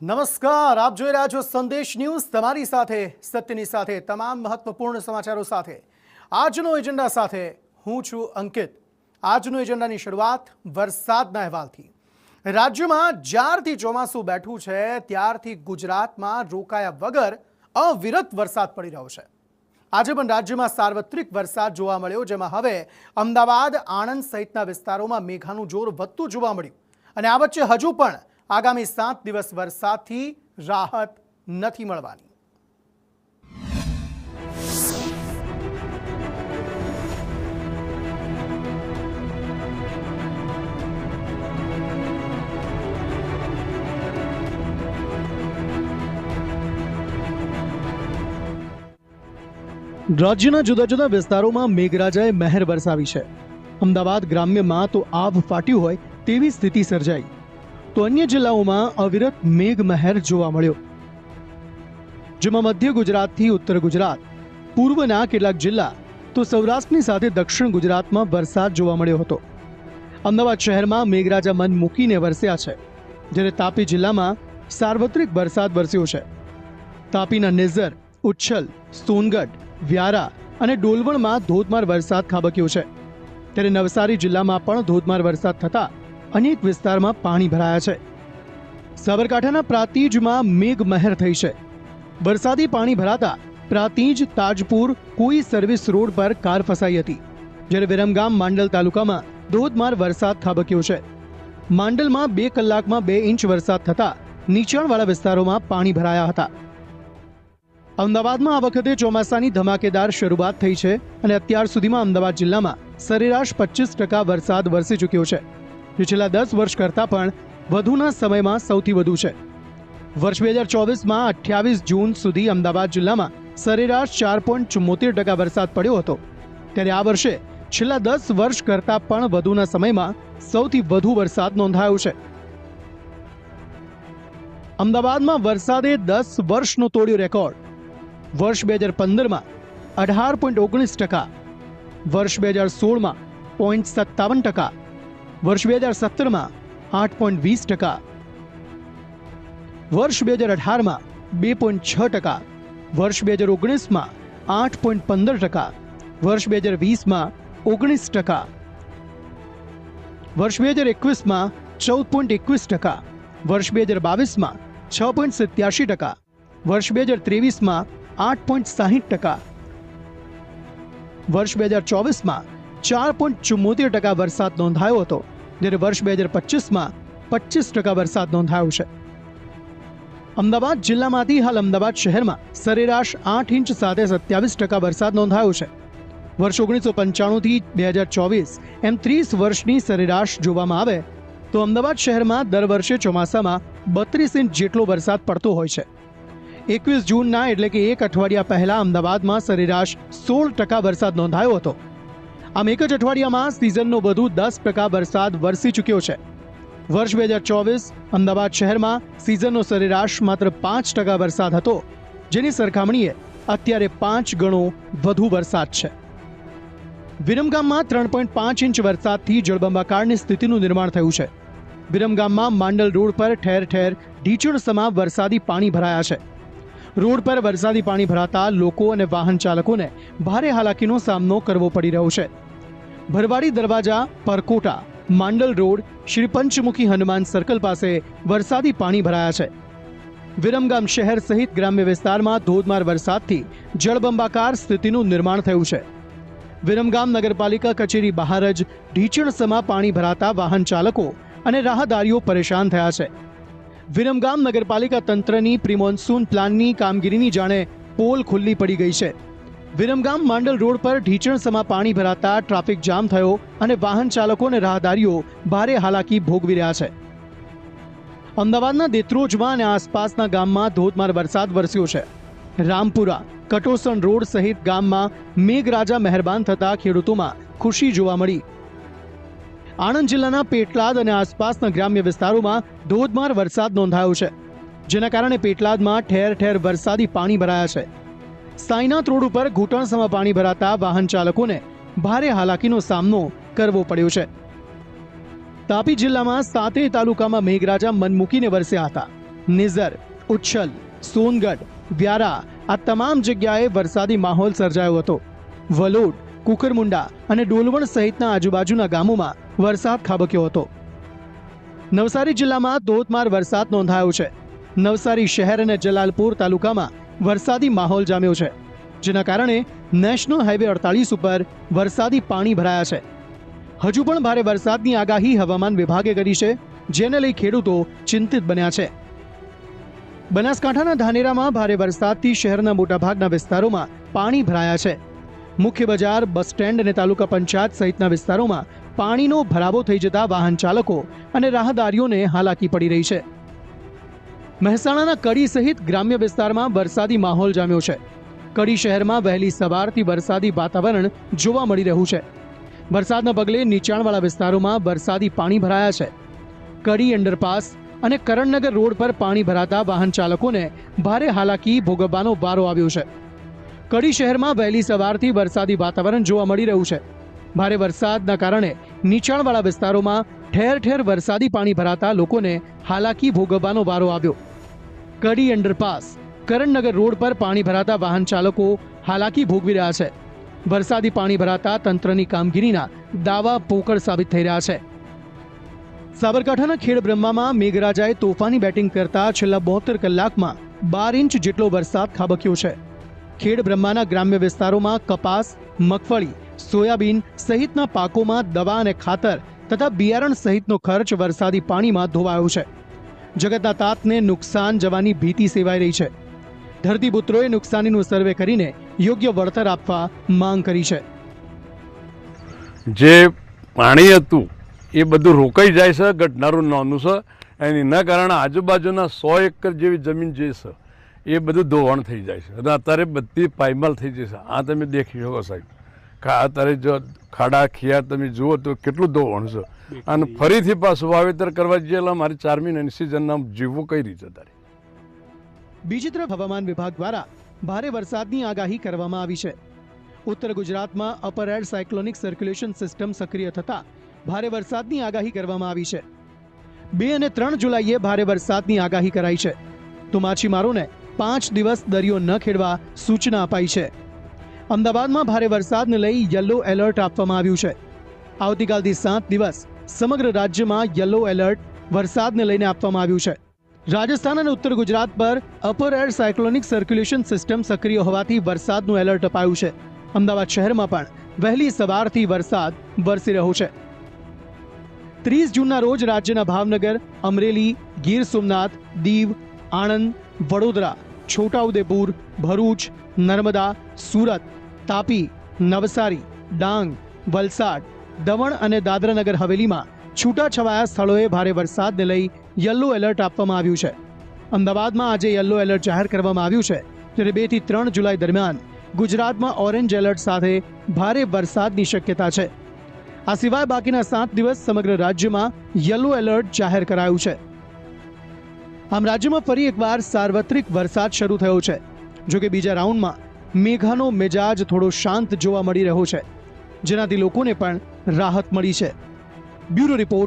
નમસ્કાર, આપ જોઈ રહ્યા છો સંદેશ ન્યૂઝ તમારી સાથે, સત્યની સાથે, તમામ મહત્વપૂર્ણ સમાચારો સાથે. આજનો એજન્ડા સાથે હું છું અંકિત. આજનો એજન્ડાની શરૂઆત વરસાદના અહેવાલથી. રાજ્યમાં જ્યારથી ચોમાસું બેઠું છે, ત્યારથી ગુજરાતમાં રોકાયા વગર અવિરત વરસાદ પડી રહ્યો છે. આજે પણ રાજ્યમાં સાર્વત્રિક વરસાદ જોવા મળ્યો, જેમાં હવે અમદાવાદ, આણંદ સહિતના વિસ્તારોમાં મેઘાનું જોર વધતું જોવા મળ્યું. અને આ વચ્ચે હજુ પણ આગામી સાત દિવસ વરસાદથી રાહત નથી મળવાની. રાજ્યના જુદા જુદા વિસ્તારોમાં મેઘરાજાએ મહેર વરસાવી છે. અમદાવાદ ગ્રામ્યમાં તો આભ ફાટ્યું હોય તેવી સ્થિતિ સર્જાઈ. તો અન્ય જિલ્લાઓમાં અવિરત મેઘ મહેર જોવા મળ્યો. જેમાં મધ્ય ગુજરાતથી ઉત્તર ગુજરાત, પૂર્વના કેટલાક જિલ્લા તો સૌરાષ્ટ્રની સાથે દક્ષિણ ગુજરાતમાં વરસાદ જોવા મળ્યો હતો. અમદાવાદ શહેરમાં મેઘરાજા મન મૂકીને વરસ્યા છે, જ્યારે તાપી જિલ્લામાં સાર્વત્રિક વરસાદ વરસ્યો છે. તાપીના નિઝર, ઉચ્છલ, સોનગઢ, વ્યારા અને ડોલવણમાં ધોધમાર વરસાદ ખાબક્યો છે. ત્યારે નવસારી જિલ્લામાં પણ ધોધમાર વરસાદ થતા અનેક વિસ્તારમાં પાણી ભરાયા છે. સાબરકાંઠાના પ્રાંતિજમાં મેઘ મહેર થઈ છે. વરસાદી પાણી ભરાતા પ્રાંતિજ, તાજપુર, કોઈ સર્વિસ રોડ પર કાર ફસાઈ હતી. જ્યારે વિરમગામ, માંડલ તાલુકામાં ધોધમાર વરસાદ ખાબક્યો છે. માંડલમાં બે કલાકમાં બે ઇંચ વરસાદ થતા નીચાણવાળા વિસ્તારોમાં પાણી ભરાયા હતા. અમદાવાદમાં આ વખતે ચોમાસાની ધમાકેદાર શરૂઆત થઈ છે અને અત્યાર સુધીમાં અમદાવાદ જિલ્લામાં સરેરાશ પચીસ ટકા વરસાદ વરસી ચૂક્યો છે. જે છેલ્લા દસ વર્ષ કરતાં પણ વધુના સમયમાં સૌથી વધુ છે. વર્ષ બે હજાર ચોવીસમાં અઠ્યાવીસ જૂન સુધી અમદાવાદ જિલ્લામાં સરેરાશ ચાર પોઈન્ટ ચુમ્મોતેર ટકા વરસાદ પડ્યો હતો. ત્યારે આ વર્ષે છેલ્લા દસ વર્ષ કરતાં પણ વધુના સમયમાં સૌથી વધુ વરસાદ નોંધાયો છે. અમદાવાદમાં વરસાદે દસ વર્ષનો તોડ્યો રેકોર્ડ. વર્ષ બે હજાર પંદરમાં અઢાર પોઈન્ટ ઓગણીસ ટકા. વર્ષ બે હજાર સોળમાં પોઈન્ટ સત્તાવન ટકા. વર્ષ બે હજાર સત્તરમાં આઠ પોઈન્ટ વીસ ટકા વર્ષ બે હજાર અઢારમાં બે પોઈન્ટ છ ટકા વર્ષ બે હજાર ઓગણીસમાં આઠ પોઈન્ટ પંદર ટકા વર્ષ બે હજાર વીસમાં ઓગણીસ ટકા વર્ષ બે હજાર એકવીસમાં ચૌદ પોઈન્ટ એકવીસ ટકા વર્ષ બે હજાર બાવીસમાં છ પોઈન્ટ સિત્યાસી ટકા વર્ષ બે હજાર ત્રેવીસમાં આઠ પોઈન્ટ સાહીઠ ટકા વર્ષ બે હજાર ચોવીસમાં ચાર પોઈન્ટ ચુમ્મોતેર ટકા વરસાદ નોંધાયો હતો. જ્યારે વર્ષ બે હજાર પચીસમાં પચીસ ટકા વરસાદ નોંધાયો છે. અમદાવાદ જિલ્લામાંથી હાલ અમદાવાદ શહેરમાં સરેરાશ આઠ ઇંચ સાથે સત્યાવીસ ટકા વરસાદ નોંધાયો છે. વર્ષ ઓગણીસો પંચાણુંથી બે હજાર ચોવીસ એમ ત્રીસ વર્ષની સરેરાશ જોવામાં આવે તો અમદાવાદ શહેરમાં દર વર્ષે ચોમાસામાં બત્રીસ ઇંચ જેટલો વરસાદ પડતો હોય છે. એકવીસ જૂનના એટલે કે એક અઠવાડિયા પહેલા અમદાવાદમાં સરેરાશ સોળ ટકા વરસાદ નોંધાયો હતો. આમ એક જ અઠવાડિયામાં સિઝનનો વધુ દસ ટકા વરસાદ વરસી ચૂક્યો છે. વર્ષ બે હજાર ચોવીસ અમદાવાદ શહેરમાં સિઝનનો સરેરાશ માત્ર પાંચ ટકા વરસાદ હતો, જેની સરખામણીએ અત્યારે પાંચ ગણો વધુ વરસાદ છે. વિરમગામમાં ત્રણ પોઈન્ટ પાંચ ઇંચ વરસાદથી જળબંબાકારની સ્થિતિનું નિર્માણ થયું છે. વિરમગામમાં માંડલ રોડ પર ઠેર ઠેર ઢીચણ સમા વરસાદી પાણી ભરાયા છે. રોડ પર વરસાદી પાણી ભરાતા લોકો અને વાહન ચાલકોને ભારે હાલાકીનો સામનો કરવો પડી રહ્યો છે. ભરવાડી દરવાજા, પરકોટા, માંડલ રોડ શ્રી પંચમુખી હનુમાન સર્કલ પાસે વરસાદી પાણી ભરાયા છે. વિરમગામ શહેર સહિત ગ્રામ્ય વિસ્તારમાં ધોધમાર વરસાદથી જળબંબાકાર સ્થિતિનું નિર્માણ થયું છે. વિરમગામ નગરપાલિકા કચેરી બહાર જ ઢીચણસમા પાણી ભરાતા વાહન ચાલકો અને રાહદારીઓ પરેશાન થયા છે. વિરમગામ નગરપાલિકા તંત્રની પ્રિમોન્સૂન પ્લાનની કામગીરીની જાણે પોલ ખુલ્લી પડી ગઈ છે. વિરમગામ માંડલ રોડ પર ઢીચણસમા પાણી ભરાતા ટ્રાફિક જામ થયો અને વાહન ચાલકો અને રાહદારીઓ ભારે હાલાકી ભોગવી રહ્યા છે. અમદાવાદના દેત્રોજમાં અને આસપાસના ગામમાં ધોધમાર વરસાદ વરસ્યો છે. રામપુરા, કટોસણ રોડ સહિત ગામમાં મેઘરાજા મહેરબાન થતા ખેડૂતોમાં ખુશી જોવા મળી. આણંદ જિલ્લાના પેટલાદ અને આસપાસના ગ્રામ્ય વિસ્તારોમાં ધોધમાર વરસાદ નોંધાયો છે, જેના કારણે પેટલાદમાં ઠેર ઠેર વરસાદી પાણી ભરાયા છે. સાઈનાથ રોડ ઉપર ઘૂંટણસમાં પાણી ભરાતા વાહન ચાલકોને ભારે હાલાકીનો સામનો કરવો પડ્યો છે. તાપી જિલ્લામાં સાતેય તાલુકામાં મેઘરાજા મન મૂકીને વરસ્યા હતા. નિઝર, ઉચ્છલ, સોનગઢ, વ્યારા આ તમામ જગ્યાએ વરસાદી માહોલ સર્જાયો હતો. વલોડ, કુકરમુંડા અને ડોલવણ સહિતના આજુબાજુના ગામોમાં વરસાદ ખાબક્યો હતો. નવસારી જિલ્લામાં ધોધમાર વરસાદ નોંધાયો છે. નવસારી શહેર અને જલાલપુર તાલુકામાં વરસાદી માહોલ જામ્યો છે, જેના કારણે નેશનલ હાઈવે અડતાલીસ ઉપર વરસાદી પાણી ભરાયા છે. હજુ પણ ભારે વરસાદની આગાહી હવામાન વિભાગે કરી છે, જેને લઈ ખેડૂતો ચિંતિત બન્યા છે. બનાસકાંઠાના ધાનેરામાં ભારે વરસાદથી શહેરના મોટાભાગના વિસ્તારોમાં પાણી ભરાયા છે. મુખ્ય બજાર, બસ સ્ટેન્ડ અને તાલુકા પંચાયત સહિતના વિસ્તારોમાં પાણીનો ભરાવો થઈ જતા વાહન ચાલકો અને રાહદારીઓને હાલાકી પડી રહી છે. મહેસાણાના કડી સહિત ગ્રામ્ય વિસ્તારમાં વરસાદી માહોલ જામ્યો છે. કડી શહેરમાં વહેલી સવારથી વરસાદી વાતાવરણ જોવા મળી રહ્યું છે. વરસાદના પગલે નીચાણવાળા વિસ્તારોમાં વરસાદી પાણી ભરાયા છે. કડી અંડરપાસ અને કરણનગર રોડ પર પાણી ભરાતા વાહન ચાલકોને ભારે હાલાકી ભોગવવાનો વારો આવ્યો છે. કડી શહેરમાં વહેલી સવારથી વરસાદી વાતાવરણ જોવા મળી રહ્યું છે. ભારે વરસાદના કારણે નીચાણવાળા વિસ્તારોમાં ઠેર ઠેર વરસાદી પાણી ભરાતા લોકોને હાલાકી ભોગવવાનો વારો આવ્યો. કડી અંડરપાસ, કરણનગર રોડ પર પાણી ભરાતા વાહન ચાલકો હાલાકી ભોગવી રહ્યા છે. વરસાદી પાણી ભરાતા તંત્રની કામગીરીના દાવા પોકળ સાબિત થઈ રહ્યા છે. સાબરકાંઠાના ખેડ બ્રહ્મામાં મેઘરાજાએ તોફાની બેટિંગ કરતા છેલ્લા બોતેર કલાકમાં બાર ઇંચ જેટલો વરસાદ ખાબક્યો છે. ખેડ બ્રહ્માના ગ્રામ્ય વિસ્તારોમાં કપાસ, મગફળી, સોયાબીન સહિતના પાકોમાં દવા અને ખાતર તથા બિયારણ સહિતનો ખર્ચ વરસાદી પાણીમાં ધોવાયો છે. જગતના તાતને નુકસાન જવાની ભીતિ સેવાઈ રહી છે. ધરતીપુત્રોએ નુકસાનીનું સર્વે કરીને યોગ્ય વળતર આપવા માંગ કરી છે. જે પાણી હતું, એ બધું રોકાઈ જાય છે, ઘટનારું નાનું છે. એના કારણે આજુબાજુના સો એકર જેવી જમીન જે છે એ બધું ધોવાણ થઈ જાય છે. અને અત્યારે બધી પાયમાલ થઈ જશે. આ તમે દેખી શકો સાહેબ. અત્યારે જો ખાડા ખિયા તમે જુઓ તો કેટલું ધોવાણ છે. અને ફરીથી પાછું વાવેતર કરવા જઈએ મારી મારે ચાર મહિનાની સિઝનના જીવવું કઈ રીતે તારે બીજી તરફ હવામાન વિભાગ દ્વારા ભારે વરસાદની આગાહી કરવામાં આવી છે. ઉત્તર ગુજરાતમાં upper air cyclonic circulation system સક્રિય થતા ભારે વરસાદની આગાહી કરવામાં આવી છે. બે અને ત્રણ જુલાઈએ ભારે વરસાદની આગાહી કરાઈ છે. તો માછીમારોને પાંચ દિવસ દરિયો ન ખેડવા સૂચના અપાઈ છે. અમદાવાદમાં ભારે વરસાદને લઈ યલો એલર્ટ આપવામાં આવ્યું છે. આવતીકાલથી સાત દિવસ સમગ્ર રાજ્યમાં યલો એલર્ટ વરસાદને લઈને આપવામાં આવ્યું છે. રાજસ્થાન અને ઉત્તર ગુજરાત પર upper air cyclonic circulation system સક્રિય હોવાથી વરસાદનું એલર્ટ અપાયું છે. અમદાવાદ શહેરમાં પણ વહેલી સવારથી વરસાદ વરસી રહ્યો છે. ત્રીસ જૂનના રોજ રાજ્યના ભાવનગર, અમરેલી, ગીર સોમનાથ, દીવ, આણંદ, વડોદરા છોટાઉદેપુર, ભરૂચ, નર્મદા, સુરત, તાપી, નવસારી, ડાંગ, વલસાડ, દમણ અને દાદરાનગર હવેલીમાં છૂટાછવાયા સ્થળોએ ભારે વરસાદને લઈ યલો એલર્ટ આપવામાં આવ્યું છે. અમદાવાદમાં આજે યલો એલર્ટ જાહેર કરવામાં આવ્યું છે. જ્યારે બેથી ત્રણ જુલાઈ દરમિયાન ગુજરાતમાં ઓરેન્જ એલર્ટ સાથે ભારે વરસાદની શક્યતા છે. આ સિવાય બાકીના સાત દિવસ સમગ્ર રાજ્યમાં યલો એલર્ટ જાહેર કરાયું છે. આમ રાજ્યમાં ફરી એકવાર સાર્વત્રિક વરસાદ શરૂ થયો છે. જો કે બીજા રાઉન્ડમાં મેઘાનો મિજાજ થોડો શાંત જોવા મળી રહ્યો છે. જેનાથી લોકોને પણ રાહત મળી છે. Bureau report